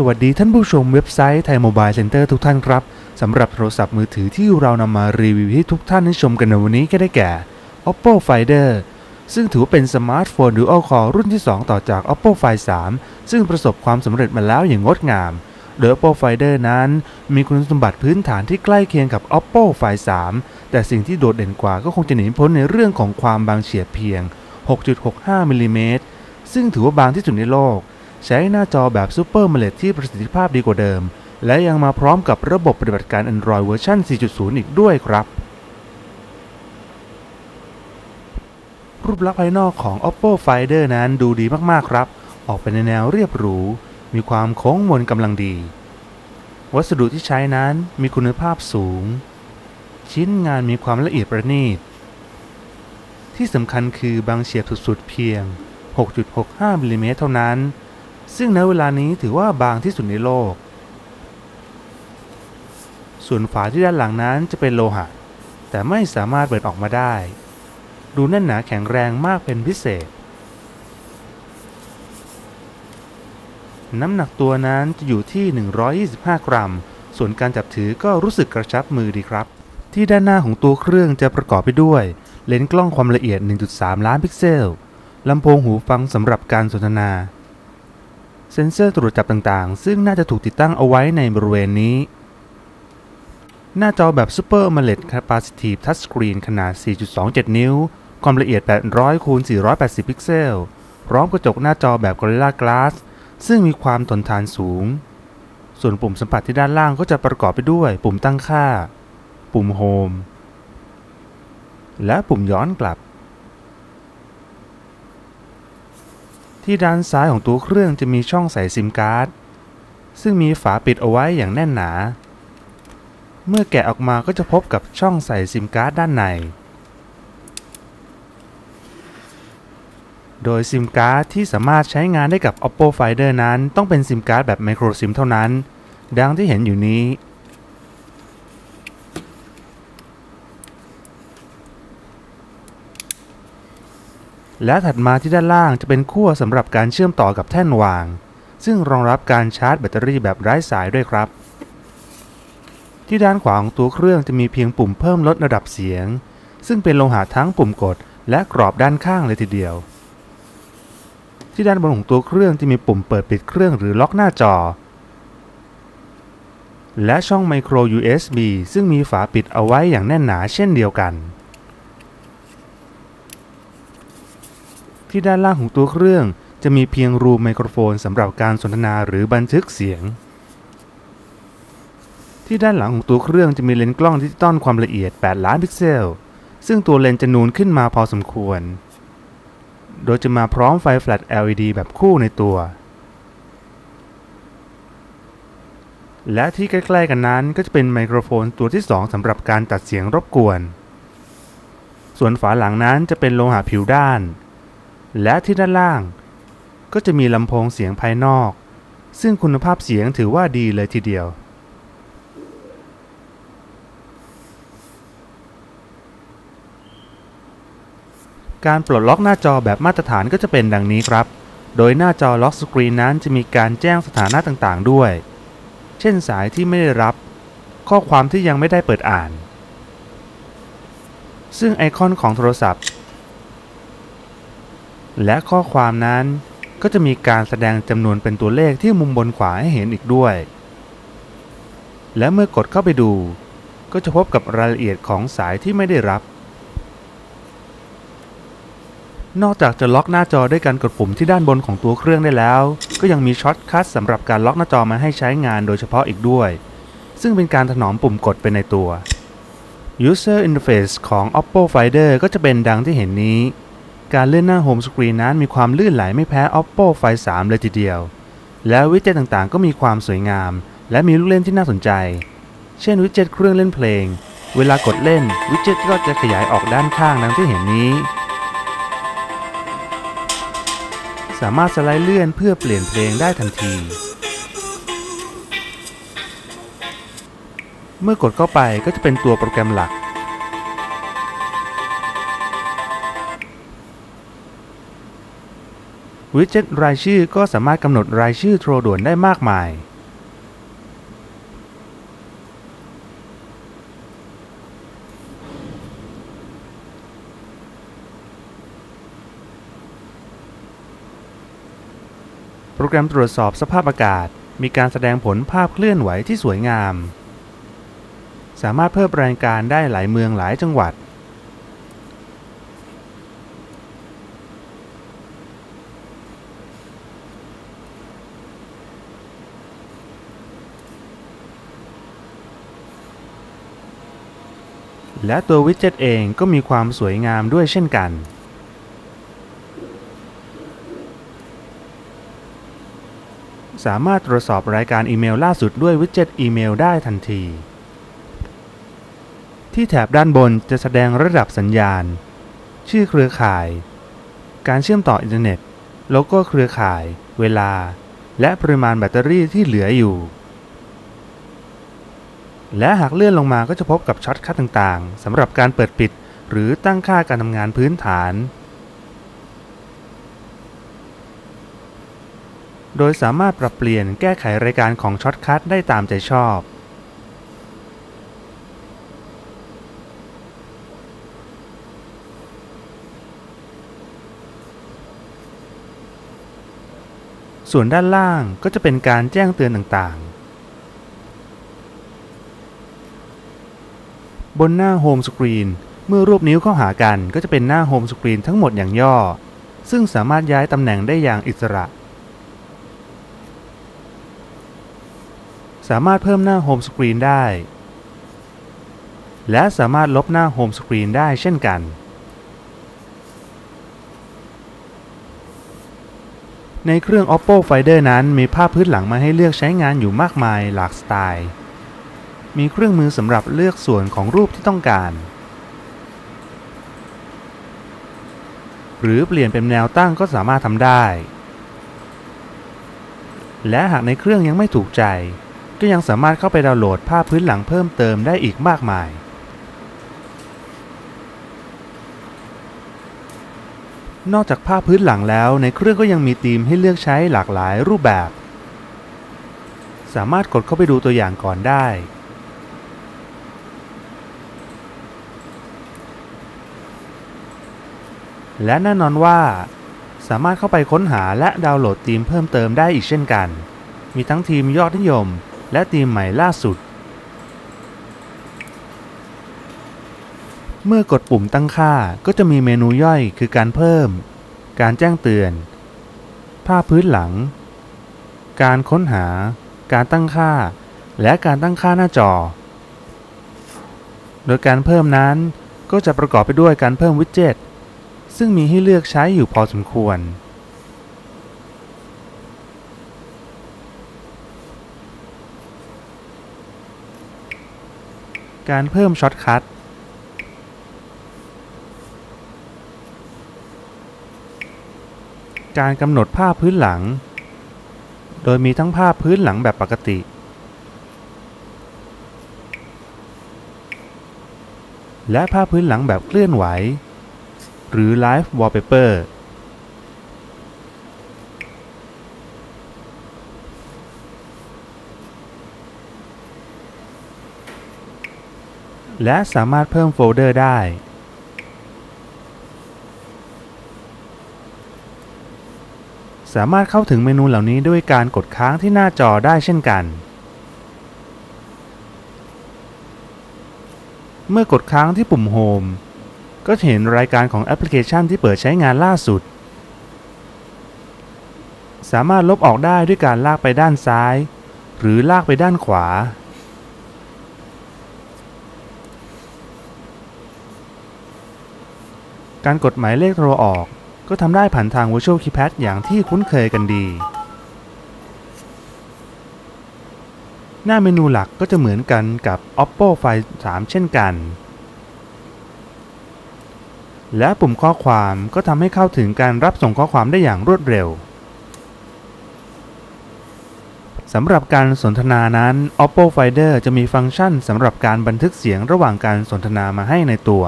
สวัสดีท่านผู้ชมเว็บไซต์ไทยโมบายเซ็นเตอร์ทุกท่านครับสำหรับโทรศัพท์มือถือที่เรานำมารีวิวให้ทุกท่านได้ชมกันในวันนี้ก็ได้แก่ Oppo Finder ซึ่งถือว่าเป็นสมาร์ทโฟน Dual Core รุ่นที่ 2 ต่อจาก Oppo Find 3 ซึ่งประสบความสำเร็จมาแล้วอย่างงดงาม โดย Oppo Finder นั้น มีคุณสมบัติพื้นฐานที่ใกล้เคียงกับ Oppo Find 3 แต่สิ่งที่โดดเด่นกว่าก็คงจะหนีพ้นในเรื่องของความบางเฉียบเพียง 6.65มิลลิเมตรซึ่งถือว่าบางที่สุดในโลก ใช้หน้าจอแบบ Super AMOLED ที่ประสิทธิภาพดีกว่าเดิม และยังมาพร้อมกับระบบปฏิบัติการ Android เวอร์ชัน 4.0 อีกด้วยครับ รูปลักษณ์ภายนอกของ Oppo Finder นั้นดูดีมากๆครับ ออกไปในแนวเรียบหรู มีความโค้งมนกำลังดี วัสดุที่ใช้นั้นมีคุณภาพสูง ชิ้นงานมีความละเอียดประณีต ที่สำคัญคือบางเฉียบสุดๆเพียง 6.65มิลลิเมตรเท่านั้น ซึ่งณเวลานี้ถือว่าบางที่สุดในโลก ส่วนฝาที่ด้านหลังนั้นจะเป็นโลหะ แต่ไม่สามารถเปิดออกมาได้ ดูแน่นหนาแข็งแรงมากเป็นพิเศษ น้ำหนักตัวนั้นจะอยู่ที่ 125 กรัม ส่วนการจับถือก็รู้สึกกระชับมือดีครับ ที่ด้านหน้าของตัวเครื่องจะประกอบไปด้วย เลนส์กล้องความละเอียด 1.3 ล้านพิกเซลลำโพงหูฟังสำหรับการสนทนา เซ็นเซอร์ตรวจจับต่างๆ ซึ่งน่าจะถูกติดตั้งเอาไว้ในบริเวณนี้ หน้าจอแบบ Super AMOLED Capacitive Touchscreen ขนาด 4.27 นิ้ว ความละเอียด 800คูณ480 พิกเซล พร้อมกระจกหน้าจอแบบ Gorilla Glass ซึ่งมีความทนทานสูง ส่วนปุ่มสัมผัสที่ด้านล่างก็จะประกอบไปด้วย ปุ่มตั้งค่า ปุ่มโฮมและปุ่มย้อนกลับ ที่ด้านซ้ายของตัวเครื่องจะมีช่องใส่ซิมการ์ด ซึ่งมีฝาปิดเอาไว้อย่างแน่นหนา เมื่อแกะออกมาก็จะพบกับช่องใส่ซิมการ์ดด้านใน โดยซิมการ์ดที่สามารถใช้งานได้กับ Oppo Finder นั้น ต้องเป็นซิมการ์ดแบบ Micro SIM เท่านั้น ดังที่เห็นอยู่นี้ และถัดมาที่ด้านล่างจะเป็นขั้วสำหรับการเชื่อมต่อกับแท่นวาง ซึ่งรองรับการชาร์จแบตเตอรี่แบบไร้สายด้วยครับ ที่ด้านขวาของตัวเครื่องจะมีเพียงปุ่มเพิ่มลดระดับเสียง ซึ่งเป็นโลหะทั้งปุ่มกด และกรอบด้านข้างเลยทีเดียว ที่ด้านบนของตัวเครื่องจะมีปุ่มเปิดปิดเครื่องหรือล็อกหน้าจอ และช่องไมโคร USB ซึ่งมีฝาปิดเอาไว้อย่างแน่นหนาเช่นเดียวกัน ที่ด้านล่างของตัวเครื่อง จะมีเพียงรูไมโครโฟนสำหรับการสนทนาหรือบันทึกเสียง ที่ด้านหลังของตัวเครื่องจะมีเลนส์กล้องดิจิตอลความละเอียด 8 ล้านพิกเซล ซึ่งตัวเลนส์จะนูนขึ้นมาพอสมควร โดยจะมาพร้อมไฟแฟลช LED แบบคู่ในตัว และที่ใกล้ๆกันนั้นก็จะเป็นไมโครโฟนตัวที่ 2สำหรับการตัดเสียงรบกวนส่วนฝาหลังนั้นจะเป็นโลหะผิวด้าน และที่ด้านล่าง ก็จะมีลำโพงเสียงภายนอก ซึ่งคุณภาพเสียงถือว่าดีเลยทีเดียว การปลดล็อกหน้าจอแบบมาตรฐานก็จะเป็นดังนี้ครับ โดยหน้าจอล็อกสกรีนนั้นจะมีการแจ้งสถานะต่างๆ ด้วย เช่นสายที่ไม่ได้รับ ข้อความที่ยังไม่ได้เปิดอ่าน ซึ่งไอคอนของโทรศัพท์ และข้อความนั้นก็จะมีการแสดงจำนวนเป็นตัวเลขที่มุมบนขวาให้เห็นอีกด้วย และเมื่อกดเข้าไปดู ก็จะพบกับรายละเอียดของสายที่ไม่ได้รับ นอกจากจะล็อกหน้าจอด้วยการกดปุ่มที่ด้านบนของตัวเครื่องได้แล้ว ก็ยังมีช็อตคัทสำหรับการล็อกหน้าจอมาให้ใช้งานโดยเฉพาะอีกด้วย ซึ่งเป็นการถนอมปุ่มกดไปในตัว User Interface ของ Oppo Finder ก็จะเป็นดังที่เห็นนี้ การเลื่อนหน้าโฮมสกรีนนั้นมีความลื่นไหลไม่แพ้ Oppo Find 3 เลยทีเดียว แล้ววิดเจ็ตต่างๆ ก็มีความสวยงาม และมีลูกเล่นที่น่าสนใจ เช่นวิดเจ็ตเครื่องเล่นเพลง เวลากดเล่นวิดเจ็ตก็จะขยายออกด้านข้างดังที่เห็นนี้ สามารถสไลด์เลื่อนเพื่อเปลี่ยนเพลงได้ทันที เมื่อกดเข้าไปก็จะเป็นตัวโปรแกรมหลัก วิดเจ็ตรายชื่อก็สามารถกำหนดรายชื่อโทรด่วนได้มากมาย โปรแกรมตรวจสอบสภาพอากาศ มีการแสดงผลภาพเคลื่อนไหวที่สวยงาม สามารถเพิ่มรายการได้หลายเมืองหลายจังหวัด และตัววิดเจ็ตเองก็มีความสวยงามด้วยเช่นกัน สามารถตรวจสอบรายการอีเมลล่าสุดด้วยวิดเจ็ตอีเมลได้ทันที ที่แถบด้านบนจะแสดงระดับสัญญาณ ชื่อเครือข่าย การเชื่อมต่ออินเทอร์เน็ต โลโก้เครือข่าย เวลา และปริมาณแบตเตอรี่ที่เหลืออยู่ และหากเลื่อนลงมาก็จะพบกับช็อตคัทต่างๆสำหรับการเปิดปิด หรือตั้งค่าการทำงานพื้นฐาน โดยสามารถปรับเปลี่ยนแก้ไขรายการของช็อตคัทได้ตามใจชอบส่วนด้านล่างก็จะเป็นการแจ้งเตือนต่าง บนหน้าโฮมสกรีนเมื่อรูปนิ้วเข้าหากันก็จะเป็นหน้าโฮมสกรีนทั้งหมดอย่างย่อ ซึ่งสามารถย้ายตำแหน่งได้อย่างอิสระ สามารถเพิ่มหน้าโฮมสกรีนได้ และสามารถลบหน้าโฮมสกรีนได้เช่นกัน ในเครื่อง Oppo Finder นั้นมีภาพพื้นหลังมาให้เลือกใช้งานอยู่มากมายหลากสไตล์ มีเครื่องมือสำหรับเลือกส่วนของรูปที่ต้องการ หรือเปลี่ยนเป็นแนวตั้งก็สามารถทำได้ และหากในเครื่องยังไม่ถูกใจ ก็ยังสามารถเข้าไปดาวน์โหลดภาพพื้นหลังเพิ่มเติมได้อีกมากมาย นอกจากภาพพื้นหลังแล้วในเครื่องก็ยังมีธีมให้เลือกใช้หลากหลายรูปแบบ สามารถกดเข้าไปดูตัวอย่างก่อนได้ และแน่นอนว่า สามารถเข้าไปค้นหาและดาวน์โหลดธีมเพิ่มเติมได้อีกเช่นกัน มีทั้งทีมยอดนิยม และธีมใหม่ล่าสุด เมื่อกดปุ่มตั้งค่าก็จะมีเมนูย่อยคือการเพิ่ม การแจ้งเตือน ภาพพื้นหลัง การค้นหา การตั้งค่า และการตั้งค่าหน้าจอ โดยการเพิ่มนั้นก็จะประกอบไปด้วยการเพิ่มวิดเจ็ต ซึ่งมีให้เลือกใช้อยู่พอสมควร การเพิ่มช็อตคัทการกำหนดภาพพื้นหลัง โดยมีทั้งภาพพื้นหลังแบบปกติ และภาพพื้นหลังแบบเคลื่อนไหว หรือ Live Wallpaper และสามารถเพิ่มโฟลเดอร์ได้ สามารถเข้าถึงเมนูเหล่านี้ด้วยการกดค้างที่หน้าจอได้เช่นกัน เมื่อกดค้างที่ปุ่ม Home ก็เห็นรายการของแอปพลิเคชันที่เปิดใช้งานล่าสุด สามารถลบออกได้ด้วยการลากไปด้านซ้าย หรือลากไปด้านขวา การกดหมายเลขโทรออกก็ทำได้ผ่านทาง Virtual Keypad อย่างที่คุ้นเคยกันดี หน้าเมนูหลักก็จะเหมือนกันกับ Oppo Find 3 เช่นกัน และปุ่มข้อความก็ทำให้เข้าถึงการรับส่งข้อความได้อย่างรวดเร็วสำหรับการสนทนานั้น Oppo Finder จะมีฟังก์ชันสำหรับการบันทึกเสียงระหว่างการสนทนามาให้ในตัว